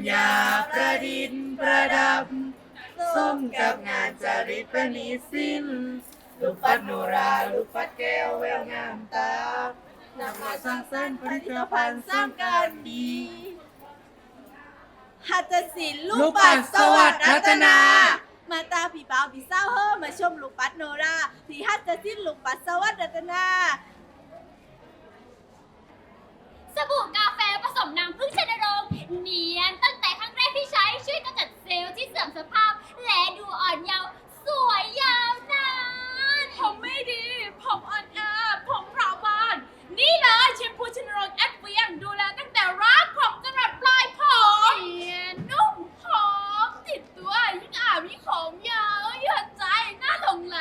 ญญาประดิษฐ์ประดับสมกับงานจาริตประณีสิ้น ลูกปัดโนราลูกปัดแก้วแววงามตานำมาสร้างสรรค์ผลิตภัณฑ์สร้างการดีหัตถศิลป์ลูกปัดสวัสดิ์รัตนา มาตาพี่บ่าวพี่เศร้าเฮ้อมาชมลูกปัดโนราที่หัตถศิลป์ลูกปัดสวัสดิ์รัตนา สบู่กาแฟผสมน้ำผึ้งชนรงค์เนียนตั้งแต่ครั้งแรกที่ใช้ช่วยกำจัดเซลล์ที่เสื่อมสภาพ และดูอ่อนเยาว์สวยยาวนานผมไม่ดี ผมอ่อนแอผมเผาบาน นี่เลยแชมพูชนรงค์แอดเวียงดูแลตั้งแต่รากผมจนหลดปลายผมเนียนนุ่มหอมติดตัวยิ่งอาบยิ่งหอมยาวหยดใจน่าหลงไหล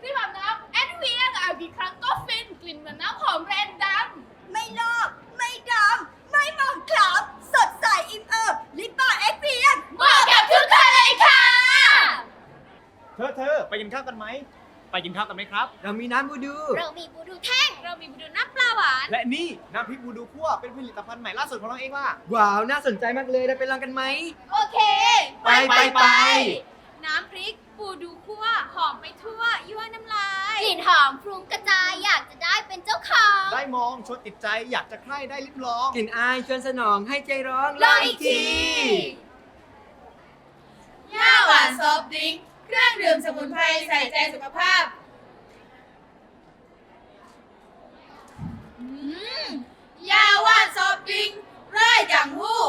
ที่แบบน้ำแอดเวียงอาบกี่ครั้งก็ฟินกลิ่นเหมือนน้ำหอมแรนดัม ไม่ลอก ไม่ดำ ไม่หมองคล้ำสดใสอิ่มเอิบลิปบาเอ็กเพียน เหมาะกับทุกคนเลยค่ะ เธอเธอ ไปกินข้าวกันไหม ไปกินข้าวกันไหมครับ เรามีน้ำบูดู เรามีบูดูแท่ง เรามีบูดูน้ำปลาหวาน และนี่น้ำพริกบูดูคั่วเป็นผลิตภัณฑ์ใหม่ล่าสุดของเราเองว่า ว้าว น่าสนใจมากเลยเราไปลองกันไหม โอเคไปไปไป น้ำพริกบูดูคั่วหอมไปทั่วยั่วน้ำลายกลิ่นหอมฟรุ้งกระจายอยากจะได้เป็นเจ้าของได้มองชวนติดใจอยากจะใคร่ได้ลิ้มลองกลิ่นอายชวนสนองให้ใจร้องลองอีกที ย่าหวานซอฟต์ดริงก์ เครื่องดื่มสมุนไพรใส่ใจสุขภาพยาหวานซอฟต์ดริงก์เร่อยจังหู้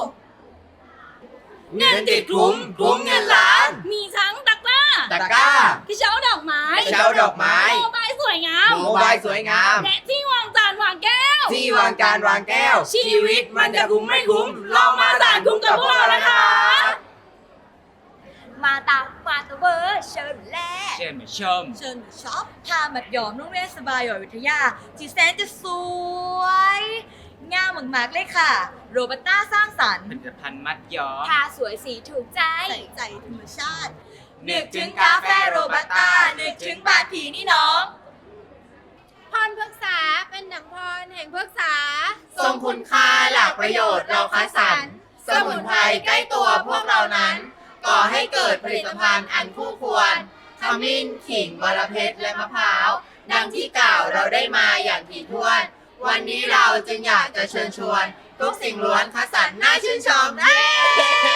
เงินติดถุงถุงเงินล้าน มีทั้งตะกร้าตะกร้ากระเช้าดอกไม้กระเช้าดอกไม้ โมบายสวยงาม โมบายสวยงาม และที่วางจานวางแก้ว ที่วางการวางแก้ว ชีวิตมันจะคุ้มไม่คุ้ม ลองมาสานคุ้มกับพวกเรานะคะ มาตามาตาเวอร์เชิญแลเช่นเหมือนชม เชิญช็อปทามัดหยอมโรงเรียนสบายหยอวิทยาที่แสนจะสวย งามมากๆเลยค่ะ โรบัตต้าสร้างสรรค์ผลิตภัณฑ์มัดยอม ทาสวยสีถูกใจ ใส่ใจธรรมชาติ นึกถึงกาแฟโรบัสต้านึกถึงบาดผีนี่น้อง พรพฤกษาเป็นดังพรแห่งพฤกษา ทรงคุณค่าหลากประโยชน์เราคัดสรรสมุนไพรใกล้ตัวพวกเรานั้น ก่อให้เกิดผลิตภัณฑ์อันคู่ควร ขมิ้น ขิงบรเพชรและมะพร้าว ดังที่กล่าวเราได้มาอย่างถี่ถ้วน วันนี้เราจึงอยากจะเชิญชวน ทุกสิ่งล้วนคัดสรรน่าชื่นชมเย้